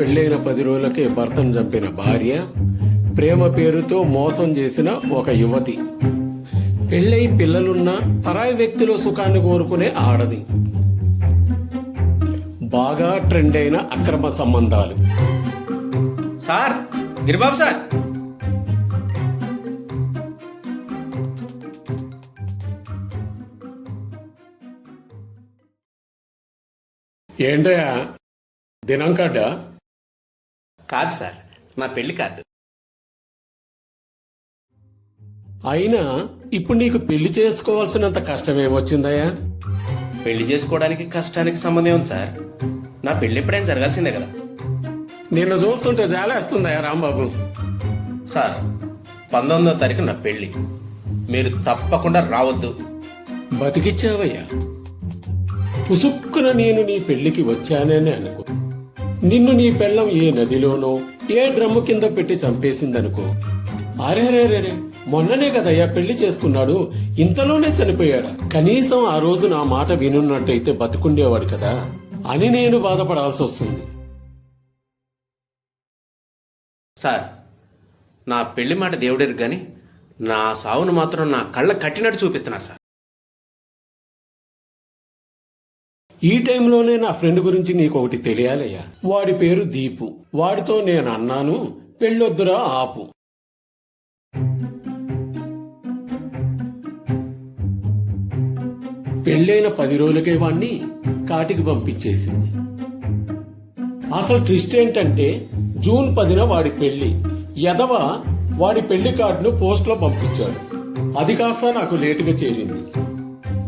పెళ్ళైన పది రోజులకే భర్తను చంపిన భార్య ప్రేమ పేరుతో మోసం చేసిన ఒక యువతి. పెళ్ళై పిల్లలున్న పరాయి వ్యక్తిలో సుఖాన్ని కోరుకునే ఆడది. బాగా ట్రెండ్ అయిన అక్రమ సంబంధాలు. Sir Giribabu sir. ఏంటయ్యా దినం కార్డా కాదు సార్ నా పెళ్ళి కార్డు. అయినా ఇప్పుడు నీకు పెళ్ళి చేసుకోవాల్సినంత కష్టమేమొచ్చిందయ్యా పెళ్ళి చేసుకోవడానికి కష్టానికి సంబంధం ఉంది సార్? నా పెళ్ళి ఎప్పుడైనా జరగాల్సిందే కదా. నిన్ను చూస్తుంటే జాలేస్తుందయ్యా రాంబాబు. సార్ పంతొమ్మిదో తారీఖు నా పెళ్ళి. మీరు తప్పకుండా రావద్దు. బతికిచ్చావయ్యా. పుసుక్కున నేను నీ పెళ్ళికి వచ్చానని అనుకో నిన్ను నీ పెళ్ళం ఏ నదిలోనో ఏ డ్రమ్ము కింద పెట్టి చంపేసిందనుకో. అరేరేరే మొన్ననే కదయ్యా పెళ్ళి చేసుకున్నాడు. ఇంతలోనే చనిపోయాడా. కనీసం ఆ రోజు నా మాట వినున్నట్టయితే బతుకుండేవాడు కదా అని నేను బాధపడాల్సి వస్తుంది. సార్ నా పెళ్ళి మాట దేవుడేరు గాని నా సావును మాత్రం నా కళ్ళ కట్టినట్టు చూపిస్తున్నారు సార్. ఈ టైంలోనే నా ఫ్రెండ్ గురించి నీకు ఒకటి తెలియాలయ్యా. వాడి పేరు దీపు. వాడితో నేను అన్నాను పెళ్ళొద్దురా ఆపు. పెళ్ళైన పది రోజులకే వాణ్ణి కాటికి పంపించేసింది. అసలు ట్విస్ట్ ఏంటంటే జూన్ పదిన వాడి పెళ్ళి యదవ వాడి పెళ్ళి కార్డును పోస్ట్లో పంపించాడు. అది కాస్త నాకు లేటుగా చేరింది.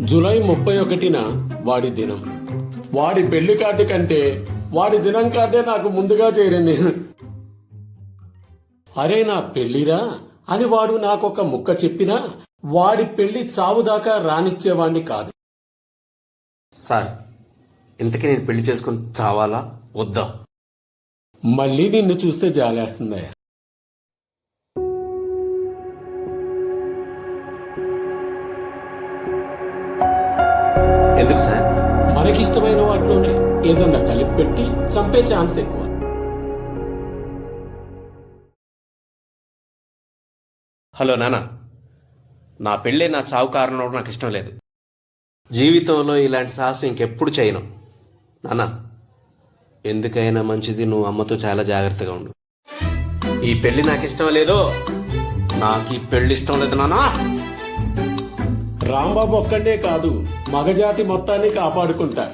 జూలై ముప్పై ఒకటిన వాడి దినం. వాడి పెళ్ళి కార్డు కంటే వాడి దినం కార్డే నాకు ముందుగా చేరింది. అరే నా పెళ్ళిరా అని వాడు నాకొక ముక్క చెప్పినా వాడి పెళ్ళి చావుదాకా రానిచ్చేవాణ్ణి కాదు. సార్ ఇంతకీ నేను పెళ్ళి చేసుకుని చావాలా? వద్దా? మళ్ళీ నిన్ను చూస్తే జాలేస్తుందయ్యా. ఎందుకు సార్? మనకిష్టమైన వాటిలోనే ఏదన్నా కలిపి పెట్టి చంపే ఛాన్స్ ఎక్కువ. హలో నాన్న నా పెళ్ళే నా చావు కారణం నాకు ఇష్టం లేదు. జీవితంలో ఇలాంటి సాహసం ఇంకెప్పుడు చేయను. నాన్న ఎందుకైనా మంచిది నువ్వు అమ్మతో చాలా జాగ్రత్తగా ఉండు. ఈ పెళ్ళి నాకు ఇష్టం లేదు నాకు ఈ పెళ్ళి ఇష్టం లేదు నానా. రాంబాబు ఒక్కడే కాదు మగజాతి మొత్తాన్ని కాపాడుకుంటా.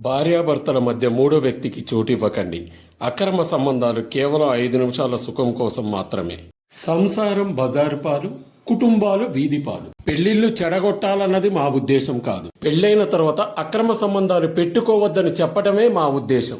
భార్యాభర్తల మధ్య మూడో వ్యక్తికి చోటివ్వకండి అక్రమ సంబంధాలు కేవలం ఐదు నిమిషాల సుఖం కోసం మాత్రమే. సంసారం బజారు పాలు కుటుంబాలు వీధిపాలు పెళ్ళిళ్ళు చెడగొట్టాలన్నది మా ఉద్దేశం కాదు. పెళ్ళైన తర్వాత అక్రమ సంబంధాలు పెట్టుకోవద్దని చెప్పడమే మా ఉద్దేశం.